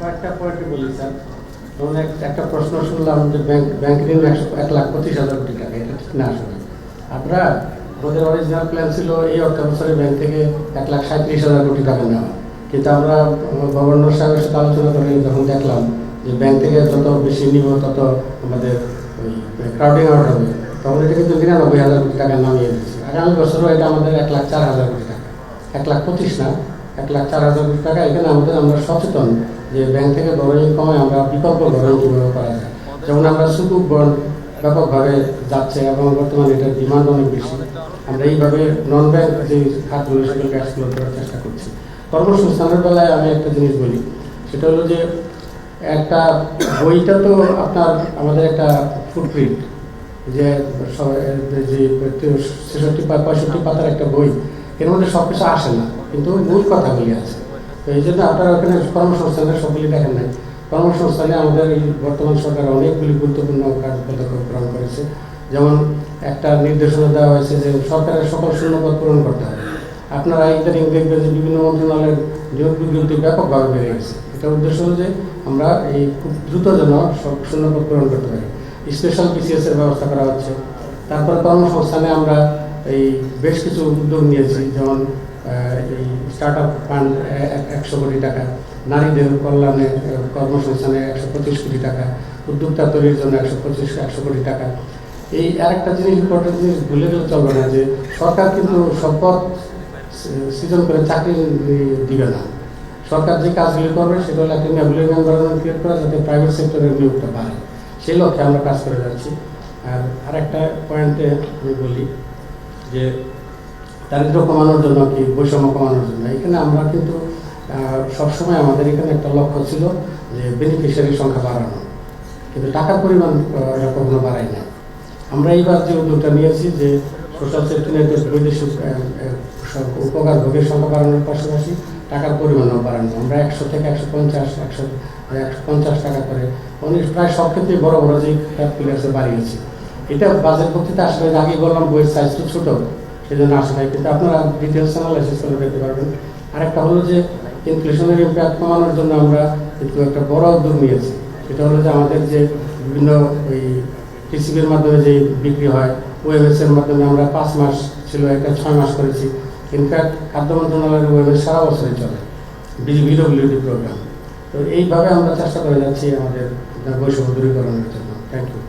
কয়েকটা পয়েন্টে বলি স্যার একটা প্রশ্ন শুনলাম যে ব্যাংক ব্যাংক ঋণ এক লাখ পঁচিশ হাজার কোটি টাকা, এটা ঠিক না আসলে। আমরা আমাদের অরিজিনাল প্ল্যান ছিল এই অর্থ বছরে ব্যাংক থেকে এক লাখ সাঁত্রিশ হাজার কোটি টাকা নেওয়া। কিন্তু আমরা গভর্নর সাহেবের সাথে আলোচনা করে যখন দেখলাম যে ব্যাংক থেকে যত বেশি নিব, তত আমাদের ওই ক্রাউডিং আউট হবে। তখন এটা কিন্তু নিরানব্বই হাজার কোটি টাকা নামিয়ে দিচ্ছি আগামী বছরও এটা আমাদের এক লাখ চার হাজার কোটি টাকা। এক লাখ পঁচিশ না এক লাখ চার হাজার কোটি টাকা, এখানে আমাদের, আমরা সচেতন যে ব্যাংক থেকে বড়ই কমে আমরা বিকল্প কীভাবে করা যায়। যেমন আমরা সুকুক বন্ড ব্যাপকভাবে যাচ্ছে এবং বর্তমানে এটার ডিমান্ড অনেক বেশি। আমরা এইভাবে নন ব্যাংক যে খাতগুলো সেগুলোকে এক্সপ্লোর করার চেষ্টা করছি। কর্মসংস্থানের বেলায় আমি একটা জিনিস বলি, সেটা হলো যে একটা বইটা তো আপনার, আমাদের একটা ফুটপ্রিন্ট যে যে ছেষট্টি পঁয়ষট্টি পাতার একটা বই, এর মধ্যে সব কিছু আসে না। কিন্তু মূল কথাগুলি আছে। তো এই জন্য আপনারা ওখানে কর্মসংস্থানের সবগুলি দেখেন নাই। কর্মসংস্থানে আমাদের এই বর্তমান সরকার অনেকগুলি গুরুত্বপূর্ণ কাজ পদক্ষেপ গ্রহণ করেছে। যেমন একটা নির্দেশনা দেওয়া হয়েছে যে সরকারের সকল শূন্যপদ পূরণ করতে হবে। আপনারা ইদানিং দেখবেন যে বিভিন্ন মন্ত্রণালয়ের নিয়োগ বিজ্ঞপ্তি ব্যাপকভাবে বেড়ে গেছে। এটার উদ্দেশ্য হলো যে আমরা এই খুব দ্রুত যেন শূন্যপদ পূরণ করতে পারি। স্পেশাল বিসিএস এর ব্যবস্থা করা হচ্ছে। তারপর কর্মসংস্থানে আমরা এই বেশ কিছু উদ্যোগ নিয়েছি। যেমন এই স্টার্ট আপ ফান্ড একশো কোটি টাকা। নারীদের কল্যাণে কর্মসংস্থানে একশো পঁচিশ কোটি টাকা। উদ্যোক্তা তৈরির জন্য একশো পঁচিশ, একশো কোটি টাকা। এই আরেকটা জিনিস, ইম্পর্টেন্ট জিনিস ভুলে চলবে না যে সরকার কিন্তু সম্পদ সৃজন করে চাকরি দিবে না। সরকার যে কাজগুলি করবে সেটা হলো একটা ন্যাবুলিং এনভারনমেন্ট ক্রিয়েট করা যাতে প্রাইভেট সেক্টরের নিয়োগটা বাড়ে। সেই লক্ষ্যে আমরা কাজ করে যাচ্ছি। আর আরেকটা পয়েন্টে আমি বলি যে দারিদ্র কমানোর জন্য কি, বৈষম্য কমানোর জন্য। এখানে আমরা কিন্তু সবসময় আমাদের এখানে একটা লক্ষ্য ছিল যে বেনিফিশিয়ারির সংখ্যা বাড়ানো। কিন্তু টাকার পরিমাণ কখনো বাড়াই না আমরা এইবার যে উদ্যোগটা নিয়েছি যে সোশ্যাল সেফটি নেটের বৈদেশিক উপকার ভোগের সংখ্যা বাড়ানোর পাশাপাশি টাকার পরিমাণও বাড়ানো। আমরা একশো থেকে একশো পঞ্চাশ, একশো একশো পঞ্চাশ টাকা করে অনেক প্রায় সব ক্ষেত্রে বড় বড় যে ক্যাপগুলি আছে বাড়িয়েছি। এটা বাজেট বক্তৃতা আসলে আগে বললাম বইয়ের সাইজ তো ছোটো। জন্য আসে নাই। কিন্তু আপনারা ডিটেলস অ্যানালাইসিস করে দেখতে পারবেন। আরেকটা হলো যে ইনফ্লেশনের ইম্প্যাক্ট কমানোর জন্য আমরা কিন্তু একটা বড় উদ্যোগ নিয়েছি। সেটা হলো যে আমাদের যে বিভিন্ন ওই টিসিবির মাধ্যমে যে বিক্রি হয় এর মাধ্যমে আমরা পাঁচ মাস ছিল একটা ছয় মাস করেছি। ইনফ্যাক্ট খাদ্য মন্ত্রণালয়ের ওএমএস সারা বছরই চলে। বিডব্লিউডি প্রোগ্রাম তো এইভাবে আমরা চেষ্টা করে যাচ্ছি আমাদের বৈষম্য দূরীকরণের জন্য। Thank you